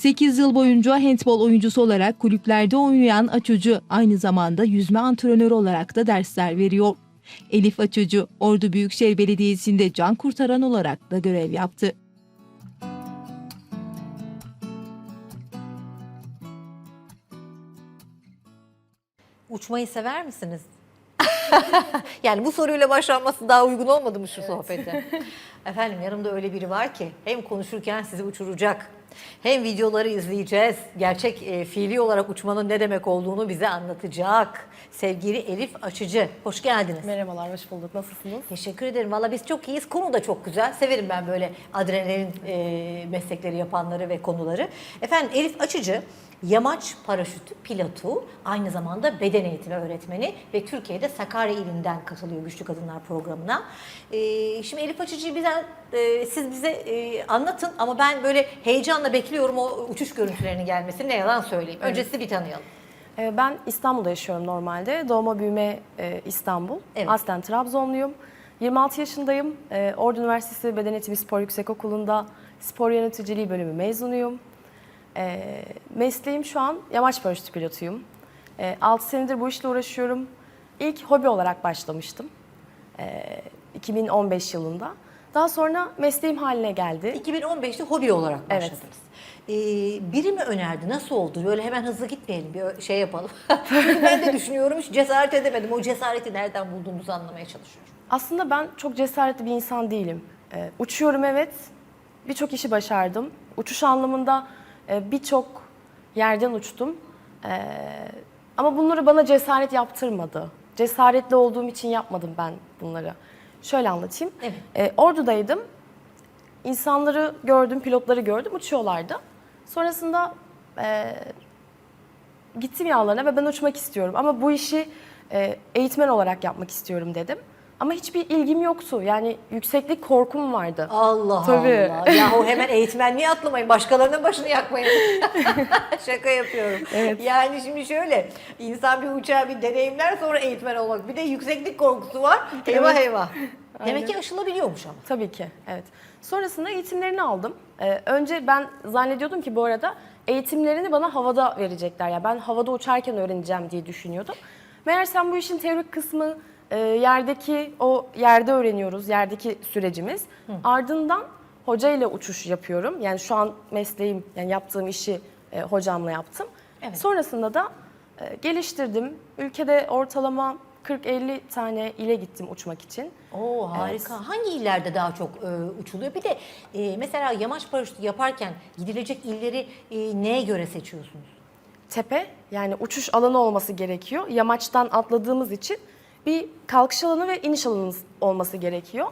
8 yıl boyunca handbol oyuncusu olarak kulüplerde oynayan Açucu aynı zamanda yüzme antrenörü olarak da dersler veriyor. Elif Açucu, Ordu Büyükşehir Belediyesi'nde can kurtaran olarak da görev yaptı. Uçmayı sever misiniz? yani bu soruyla başlanması daha uygun olmadı mı şu sohbete? Efendim yanımda öyle biri var ki hem konuşurken sizi uçuracak. Hem videoları izleyeceğiz. Gerçek e, fiili olarak uçmanın ne demek olduğunu bize anlatacak. Sevgili Elif Açıcı. Hoş geldiniz. Merhabalar, hoş bulduk. Nasılsınız? Teşekkür ederim. Valla biz çok iyiyiz. Konu da çok güzel. Severim ben böyle adrenalin e, meslekleri yapanları ve konuları. Efendim Elif Açıcı yamaç paraşütü pilotu, aynı zamanda beden eğitimi öğretmeni ve Türkiye'de Sakarya ilinden katılıyor Güçlü Kadınlar programına. E, şimdi Elif Açıcı'yı bize, e, siz bize e, anlatın ama ben böyle heyecanla bekliyorum o uçuş görüntülerinin gelmesini. Ne yalan söyleyeyim. Önce sizi bir tanıyalım. Ee, Ben İstanbul'da yaşıyorum normalde. Doğma büyüme e, İstanbul. Evet. Aslen Trabzonluyum. 26 yaşındayım. Ee, Ordu Üniversitesi Beden Eğitimi Spor Yüksekokulu'nda spor yöneticiliği bölümü mezunuyum. Ee, Mesleğim şu an yamaç paraşütü pilotuyum. 6 senedir bu işle uğraşıyorum. İlk hobi olarak başlamıştım. Ee, 2015 yılında. Daha sonra mesleğim haline geldi. 2015'te hobi olarak Evet. başladınız. Ee, biri mi önerdi? Nasıl oldu? Böyle hemen hızlı gitmeyelim. Bir şey yapalım. Çünkü ben de düşünüyorum. Hiç cesaret edemedim. O cesareti nereden bulduğumuzu anlamaya çalışıyorum. Aslında ben çok cesaretli bir insan değilim. Ee, uçuyorum evet, birçok işi başardım. Uçuş anlamında e, birçok yerden uçtum. Ee, ama bunları bana cesaret yaptırmadı. Cesaretli olduğum için yapmadım ben bunları. Şöyle anlatayım. Evet. Ee, Ordu'daydım. İnsanları gördüm, pilotları gördüm, uçuyorlardı. Sonrasında e, gittim yanlarına ve ben uçmak istiyorum ama bu işi e, eğitmen olarak yapmak istiyorum dedim. Ama hiçbir ilgim yoktu. Yani yükseklik korkum vardı. Allah Tabii. Allah. Yahu hemen eğitmenliğe atlamayın. Başkalarının başını yakmayın. Şaka yapıyorum. Yani şimdi şöyle. insan bir uçağı bir deneyimler sonra eğitmen olmak. Bir de yükseklik korkusu var. Eyvah eyvah. Demek ki aşılabiliyormuş ama. Tabii ki, evet. Sonrasında eğitimlerini aldım. Ee, önce ben zannediyordum ki bu arada eğitimlerini bana havada verecekler. Yani ben havada uçarken öğreneceğim diye düşünüyordum. Meğersem bu işin teorik kısmı e, yerdeki o yerde öğreniyoruz, yerdeki sürecimiz. Ardından hoca ile uçuş yapıyorum. Yani şu an mesleğim, yani yaptığım işi e, hocamla yaptım. Evet. Sonrasında da e, geliştirdim. Ülkede ortalama 40-50 tane ile gittim uçmak için. Oo harika. Hangi illerde daha çok e, uçuluyor? Bir de e, mesela yamaç paraşütü yaparken gidilecek illeri e, neye göre seçiyorsunuz? tepe yani uçuş alanı olması gerekiyor. Yamaçtan atladığımız için bir kalkış alanı ve iniş alanımız olması gerekiyor.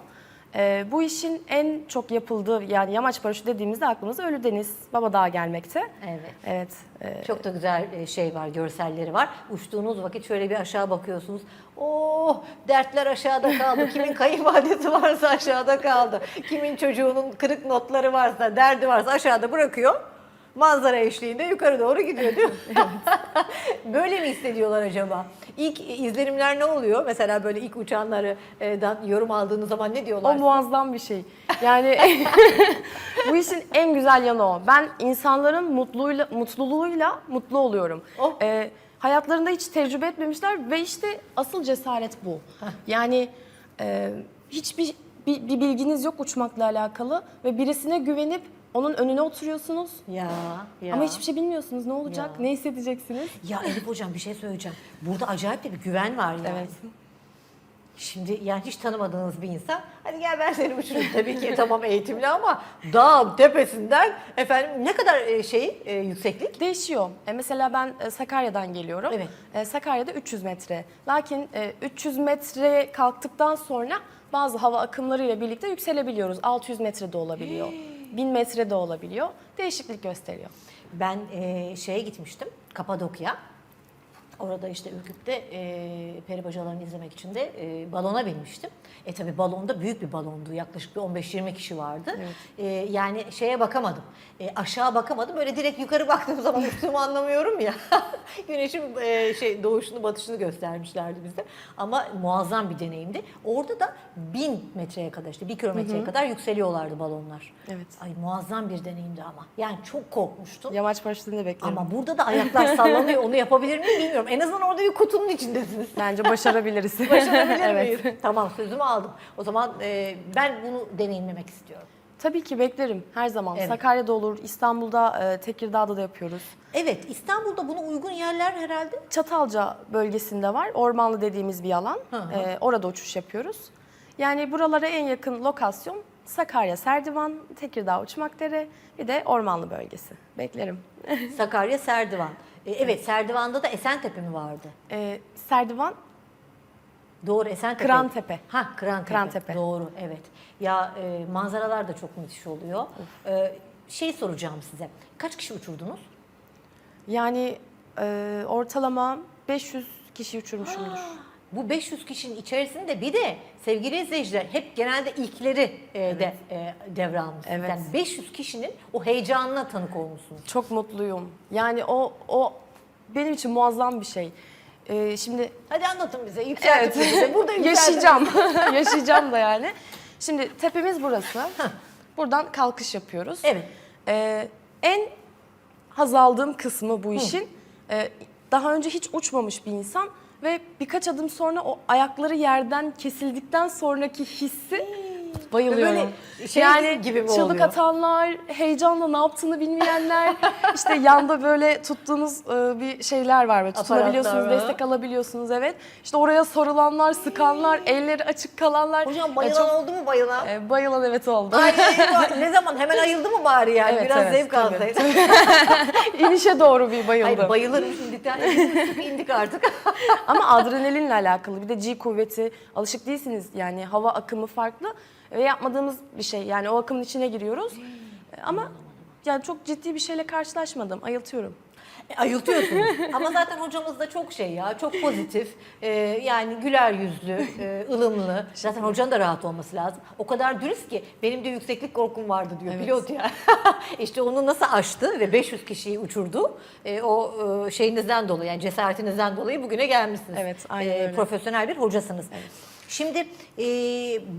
Ee, bu işin en çok yapıldığı yani yamaç paraşütü dediğimizde aklımıza Ölüdeniz, Babadağ gelmekte. Evet. Evet. e, Çok da güzel e, şey var, görselleri var. Uçtuğunuz vakit şöyle bir aşağı bakıyorsunuz. Oh, dertler aşağıda kaldı. Kimin kayınvalidesi varsa aşağıda kaldı. Kimin çocuğunun kırık notları varsa, derdi varsa aşağıda bırakıyor. Manzara eşliğinde yukarı doğru gidiyor değil mi? böyle mi hissediyorlar acaba? İlk izlenimler ne oluyor? Mesela böyle ilk uçanlardan yorum aldığınız zaman ne o diyorlar? muazzam bir şey. Yani bu işin en güzel yanı o. Ben insanların mutluluğuyla, mutluluğuyla mutlu oluyorum. Oh. Ee, hayatlarında hiç tecrübe etmemişler ve işte asıl cesaret bu. Yani e, hiçbir bir, bir bilginiz yok uçmakla alakalı ve birisine güvenip onun önüne oturuyorsunuz. Ya, ya. Ama hiçbir şey bilmiyorsunuz. Ne olacak? Ya. Ne hissedeceksiniz? Ya Elif hocam bir şey söyleyeceğim. Burada acayip de bir güven var yani. Evet. Şimdi yani hiç tanımadığınız bir insan hadi gel ben seni uçurayım tabii ki tamam eğitimli ama dağın tepesinden efendim ne kadar e, şey e, yükseklik? Değişiyor. E, mesela ben e, Sakarya'dan geliyorum. Evet. E, Sakarya'da 300 metre. Lakin e, 300 metre kalktıktan sonra bazı hava akımlarıyla birlikte yükselebiliyoruz. 600 metre de olabiliyor. 1000 metre de olabiliyor. Değişiklik gösteriyor. Ben e, şeye gitmiştim Kapadokya. Orada işte Ürküp'te e, peri bacalarını izlemek için de e, balona binmiştim. E tabi balonda büyük bir balondu. Yaklaşık bir 15-20 kişi vardı. E, yani şeye bakamadım. E, aşağı bakamadım. Böyle direkt yukarı baktığım zaman üstümü anlamıyorum ya. Güneşin e, şey doğuşunu batışını göstermişlerdi bize. Ama muazzam bir deneyimdi. Orada da bin metreye kadar işte bir kilometreye kadar yükseliyorlardı balonlar. Evet. Ay muazzam bir deneyimdi ama. Yani çok korkmuştum. Yamaç de beklerim. Ama burada da ayaklar sallanıyor. Onu yapabilir miyim bilmiyorum. En azından orada bir kutunun içindesiniz. Bence başarabiliriz. Başarabilir evet. miyiz? Tamam sözümü aldım. O zaman e, ben bunu deneyimlemek istiyorum. Tabii ki beklerim her zaman. Evet. Sakarya'da olur, İstanbul'da, e, Tekirdağ'da da yapıyoruz. Evet İstanbul'da buna uygun yerler herhalde. Çatalca bölgesinde var. Ormanlı dediğimiz bir alan. Hı hı. Ee, orada uçuş yapıyoruz. Yani buralara en yakın lokasyon Sakarya, Serdivan, Tekirdağ, Uçmakdere bir de Ormanlı bölgesi. Beklerim. Sakarya Serdivan. E, evet Serdivan'da da Esentepe mi vardı? Ee, Serdivan, Doğru Esentepe. Kırantepe. Ha Kırantepe. Kırantepe. Doğru evet. Ya e, manzaralar da çok müthiş oluyor. E, şey soracağım size. Kaç kişi uçurdunuz? yani e, ortalama 500 kişi uçurmuşumdur. Bu 500 kişinin içerisinde bir de sevgili izleyiciler hep genelde ilkleri e, de e, devre almışsınız. Evet. Yani 500 kişinin o heyecanına tanık olmuşsunuz. Çok mutluyum. Yani o o benim için muazzam bir şey. Ee, şimdi Hadi anlatın bize, yükseltin Evet. bize. Burada yükseltin. Yaşayacağım. Yaşayacağım da yani. Şimdi tepemiz burası. Buradan kalkış yapıyoruz. Evet. Ee, en haz aldığım kısmı bu işin e, daha önce hiç uçmamış bir insan ve birkaç adım sonra o ayakları yerden kesildikten sonraki hissi bayılıyorum. Böyle şey yani gibi mi çığlık oluyor? atanlar, heyecanla ne yaptığını bilmeyenler, işte yanda böyle tuttuğunuz e, bir şeyler var böyle tutunabiliyorsunuz, destek alabiliyorsunuz evet. İşte oraya sarılanlar, sıkanlar, elleri açık kalanlar. Hocam bayılan çok- oldu mu bayılan? e, bayılan evet oldu. Ay, ne zaman? Hemen ayıldı mı bari yani? Evet, Biraz evet, zevk tabii. alsaydı. İnişe doğru bir bayıldı. Hayır bayılırım indikten indik artık. Ama adrenalinle alakalı. Bir de G kuvveti alışık değilsiniz. Yani hava akımı farklı ve yapmadığımız bir şey. Yani o akımın içine giriyoruz. Ama yani çok ciddi bir şeyle karşılaşmadım. Ayıltıyorum. E, Ayıltıyorsunuz. Ama zaten hocamız da çok şey ya, çok pozitif. Ee, yani güler yüzlü, e, ılımlı. Zaten hocanın da rahat olması lazım. O kadar dürüst ki benim de yükseklik korkum vardı diyor Evet. pilot ya. işte onu nasıl aştı ve 500 kişiyi uçurdu. E, o e, şeyinizden dolayı yani cesaretinizden dolayı bugüne gelmişsiniz. Evet, aynen E, öyle. profesyonel bir hocasınız. Şimdi e,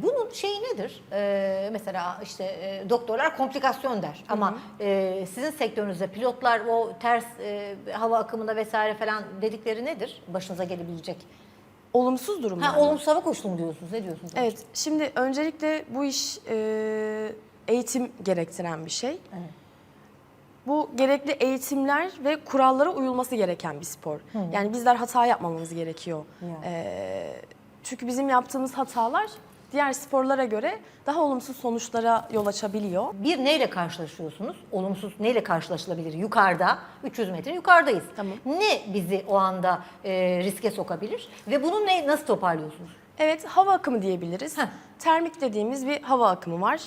bunun şeyi nedir? E, mesela işte e, doktorlar komplikasyon der ama e, sizin sektörünüzde pilotlar o ters e, hava akımında vesaire falan dedikleri nedir? Başınıza gelebilecek. Olumsuz durumlar. Ha, olumsuz hava koşulu mu diyorsunuz? Ne diyorsunuz? Evet. Şimdi öncelikle bu iş e, eğitim gerektiren bir şey. Evet. Bu gerekli eğitimler ve kurallara uyulması gereken bir spor. Yani bizler hata yapmamamız gerekiyor. Yani. E, çünkü bizim yaptığımız hatalar diğer sporlara göre daha olumsuz sonuçlara yol açabiliyor. Bir neyle karşılaşıyorsunuz? Olumsuz neyle karşılaşılabilir? Yukarıda, 300 metre yukarıdayız. Tamam. Ne bizi o anda e, riske sokabilir? Ve bunu ne, nasıl toparlıyorsunuz? Evet, hava akımı diyebiliriz. Heh. Termik dediğimiz bir hava akımı var.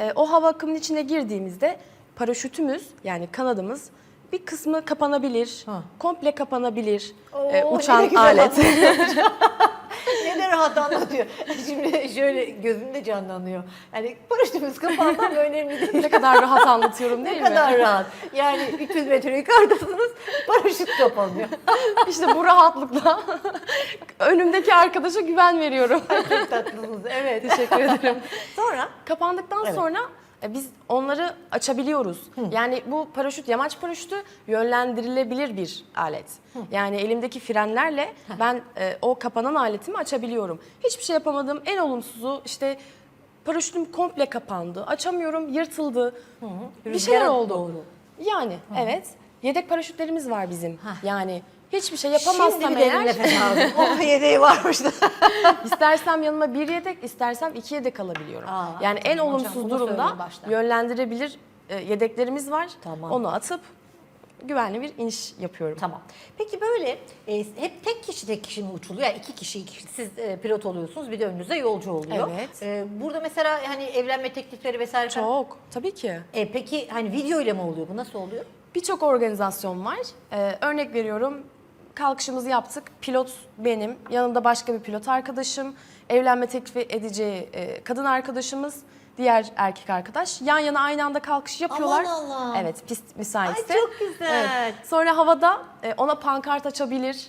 Ee, o hava akımının içine girdiğimizde paraşütümüz yani kanadımız bir kısmı kapanabilir, Ha. komple kapanabilir. Oo, ne uçan alet. ne de rahat anlatıyor. Şimdi şöyle gözümde canlanıyor. Yani paraşütümüz kapandı ama önemli değil. ne kadar rahat anlatıyorum değil Ne mi? kadar rahat. Yani 300 metre yukarıdasınız, paraşüt kapanıyor. İşte bu rahatlıkla önümdeki arkadaşa güven veriyorum. Çok tatlısınız, evet. Teşekkür ederim. Sonra Kapandıktan Evet. sonra e, biz onları açabiliyoruz. Yani bu paraşüt, yamaç paraşütü yönlendirilebilir bir alet. Yani elimdeki frenlerle ben e, o kapanan aletimi açabiliyorum. Hiçbir şey yapamadım. En olumsuzu işte paraşütüm komple kapandı. Açamıyorum, yırtıldı. Bir şeyler Rüzgara oldu. doğru. Yani evet. Yedek paraşütlerimiz var bizim. Yani hiçbir şey Şimdi yapamazsam bir derin eğer nefes aldım. Oh yedeği varmış da. İstersem yanıma bir yedek, istersem iki yedek alabiliyorum. Aa, yani en tamam hocam, olumsuz bunu durumda söyleyin baştan. yönlendirebilir e, yedeklerimiz var. Tamam. Onu atıp güvenli bir iniş yapıyorum. Tamam. Peki böyle e, hep tek kişi tek kişi mi uçuluyor? Yani iki kişi, iki kişi siz e, pilot oluyorsunuz bir de önünüzde yolcu oluyor. Evet. E, burada mesela hani evlenme teklifleri vesaire falan. Çok, tabii ki. E, peki hani video ile mi oluyor bu? Nasıl oluyor? Birçok organizasyon var. Ee, örnek veriyorum, kalkışımızı yaptık. Pilot benim, yanında başka bir pilot arkadaşım, evlenme teklifi edeceği e, kadın arkadaşımız, diğer erkek arkadaş. Yan yana aynı anda kalkış yapıyorlar. Aman Allah'ım. Evet, pist müsaitse. Ay, çok güzel. Evet. Sonra havada e, ona pankart açabilir.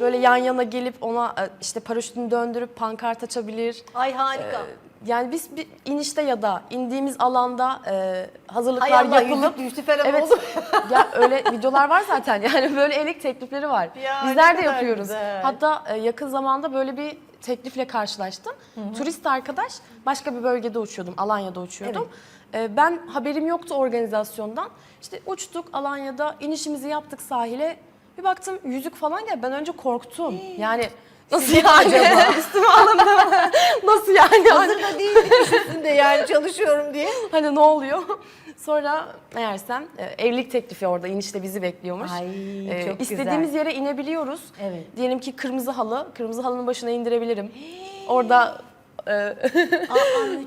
Böyle yan yana gelip ona e, işte paraşütünü döndürüp pankart açabilir. Ay harika. Yani biz bir inişte ya da indiğimiz alanda e, hazırlıklar Hay Allah yapılıp yüzük düştü falan Evet. oldu. ya öyle videolar var zaten. Yani böyle evlilik teklifleri var. Ya, Bizler de yapıyoruz. güzel. Hatta e, yakın zamanda böyle bir teklifle karşılaştım. Turist arkadaş başka bir bölgede uçuyordum. Alanya'da uçuyordum. E, ben haberim yoktu organizasyondan. İşte uçtuk Alanya'da inişimizi yaptık sahile. Bir baktım yüzük falan geldi. Ben önce korktum. Yani nasıl yani? acaba? Üstüme alındı mı? Nasıl yani? Hazırda değilmiş üstünde yani çalışıyorum diye. Hani ne oluyor? Sonra meğersem e, evlilik teklifi orada inişte bizi bekliyormuş. Ay, E, çok güzel. istediğimiz yere inebiliyoruz. Evet. Diyelim ki kırmızı halı, kırmızı halının başına indirebilirim. Orada e,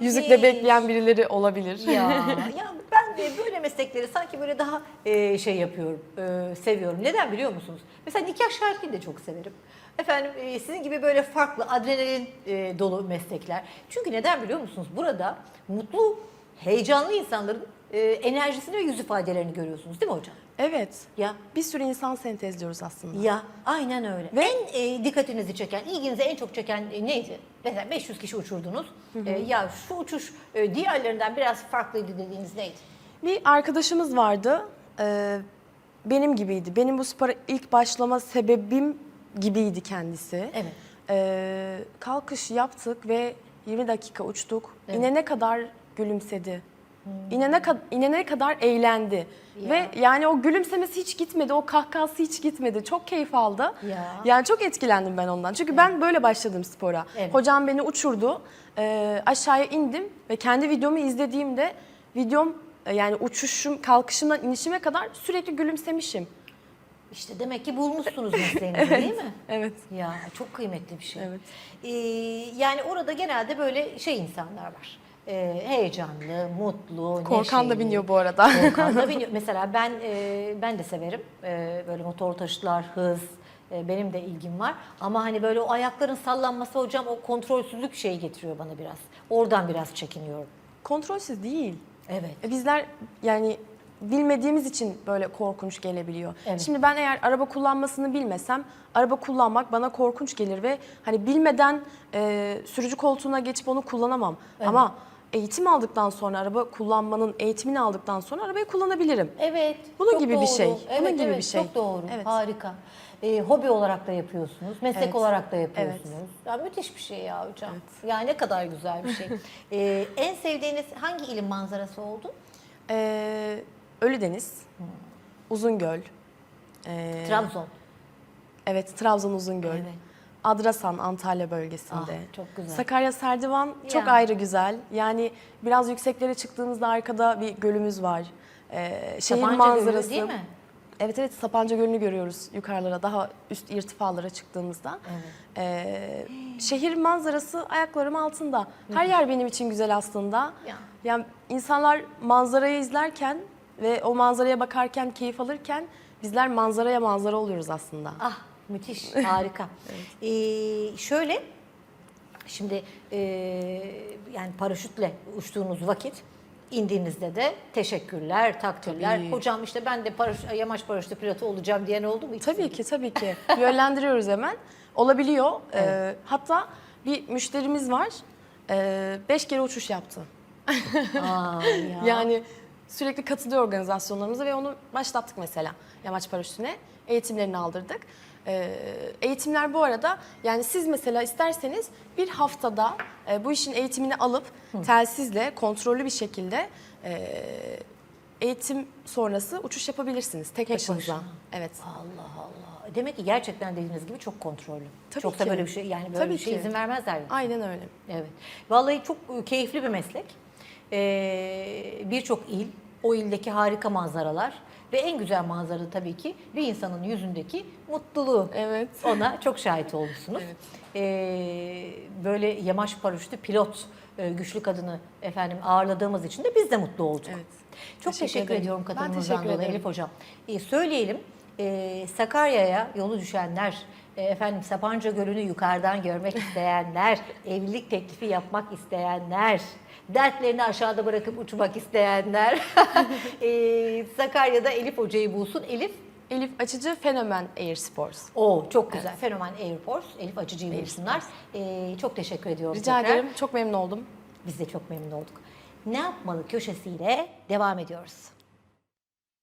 yüzükle bekleyen birileri olabilir. Ya, ya ben de böyle meslekleri sanki böyle daha e, şey yapıyorum, e, seviyorum. Neden biliyor musunuz? Mesela nikah şarkıyı da çok severim. Efendim e, sizin gibi böyle farklı adrenalin e, dolu meslekler. Çünkü neden biliyor musunuz? Burada mutlu, heyecanlı insanların e, enerjisini ve yüz ifadelerini görüyorsunuz değil mi hocam? Evet. Ya Bir sürü insan sentezliyoruz aslında. ya aynen öyle. Ve- en e, dikkatinizi çeken, ilginizi en çok çeken e, neydi? Mesela 500 kişi uçurdunuz. E, ya şu uçuş e, diğerlerinden biraz farklıydı dediğiniz neydi? Bir arkadaşımız vardı. e, benim gibiydi. Benim bu spora ilk başlama sebebim gibiydi kendisi. Evet. E, kalkış yaptık ve 20 dakika uçtuk. İnene kadar gülümsedi. İnene, kad- inene kadar eğlendi. Ya. Ve yani o gülümsemesi hiç gitmedi, o kahkahası hiç gitmedi. Çok keyif aldı. Ya. Yani çok etkilendim ben ondan. Çünkü ben böyle başladım spora. Evet. Hocam beni uçurdu. Ee, aşağıya indim ve kendi videomu izlediğimde videom e, yani uçuşum, kalkışımdan inişime kadar sürekli gülümsemişim. İşte demek ki bulmuşsunuz mesleğinizi değil mi? Evet. Ya çok kıymetli bir şey. Evet. Ee, yani orada genelde böyle şey insanlar var. Ee, heyecanlı, mutlu, Korkan da neşeli. biniyor bu arada. Korkan da biniyor. Mesela ben e, ben de severim. E, böyle motor taşıtlar, hız. e, benim de ilgim var. Ama hani böyle o ayakların sallanması hocam o kontrolsüzlük şeyi getiriyor bana biraz. Oradan biraz çekiniyorum. Kontrolsüz değil. Evet. E, Bizler yani bilmediğimiz için böyle korkunç gelebiliyor. Evet. Şimdi ben eğer araba kullanmasını bilmesem araba kullanmak bana korkunç gelir ve hani bilmeden e, sürücü koltuğuna geçip onu kullanamam. Ama eğitim aldıktan sonra araba kullanmanın eğitimini aldıktan sonra arabayı kullanabilirim. Evet. Bunun gibi bir doğru. şey. Bunun Evet, gibi evet, bir şey. Çok doğru. Evet. Harika. Ee, hobi olarak da yapıyorsunuz. Meslek Evet. olarak da yapıyorsunuz. Ya müthiş bir şey ya hocam. Ya ne kadar güzel bir şey. Ee, en sevdiğiniz hangi ilin manzarası oldu? Ee, Ölüdeniz, Uzungöl, ee, Trabzon. evet Trabzon Uzungöl, Evet. Adrasan Antalya bölgesinde. Ah, çok güzel. Sakarya Serdivan çok Ya. ayrı güzel. Yani biraz yükseklere çıktığımızda arkada bir gölümüz var. Ee, şehir Gölü manzarası. değil mi? Evet evet Sapanca Gölü'nü görüyoruz yukarılara daha üst irtifalara çıktığımızda. Evet. Ee, şehir manzarası ayaklarım altında. Her yer benim için güzel aslında. Ya. Yani insanlar manzarayı izlerken ve o manzaraya bakarken keyif alırken bizler manzaraya manzara oluyoruz aslında. Ah müthiş, harika. Ee, şöyle, şimdi e, yani paraşütle uçtuğunuz vakit indiğinizde de teşekkürler, takdirler. Tabii. Hocam işte ben de paraşüt, yamaç paraşütü pilotu olacağım diyen oldu mu? hiç? Tabii ki tabii ki. Yönlendiriyoruz hemen. Olabiliyor. Ee, hatta bir müşterimiz var. Ee, beş kere uçuş yaptı. Aa, ya. Yani sürekli katılıyor organizasyonlarımıza ve onu başlattık mesela yamaç paraşütüne. Eğitimlerini aldırdık. Ee, eğitimler bu arada yani siz mesela isterseniz bir haftada e, bu işin eğitimini alıp telsizle kontrollü bir şekilde e, eğitim sonrası uçuş yapabilirsiniz tek, Tek başınıza. başına. Evet. Allah Allah. Demek ki gerçekten dediğiniz gibi çok kontrollü. Tabii çok da ki. böyle bir şey yani böyle Tabii bir şey ki. izin vermezler. Aynen öyle. Evet. Vallahi çok e, keyifli bir meslek. Ee, Birçok il, o ildeki harika manzaralar ve en güzel manzara tabii ki bir insanın yüzündeki mutluluğu. Evet. Ona çok şahit olmuşsunuz. Ee, böyle yamaç paraşütü pilot e, güçlü kadını efendim ağırladığımız için de biz de mutlu olduk. Evet. Çok Teşekkür teşekkür, ederim. ediyorum katılımınızdan dolayı. Elif Hocam. Ee, söyleyelim e, Sakarya'ya yolu düşenler, e, efendim Sapanca Gölü'nü yukarıdan görmek isteyenler, evlilik teklifi yapmak isteyenler, dertlerini aşağıda bırakıp uçmak isteyenler e, Sakarya'da Elif Hoca'yı bulsun. Elif Elif Açıcı Fenomen Air Sports. o çok güzel. Fenomen Airports. Elif Acıcı'yı bulsunlar. E, çok teşekkür ediyorum Rica tekrar. ederim. Çok memnun oldum. Biz de çok memnun olduk. Ne yapmalı köşesiyle devam ediyoruz.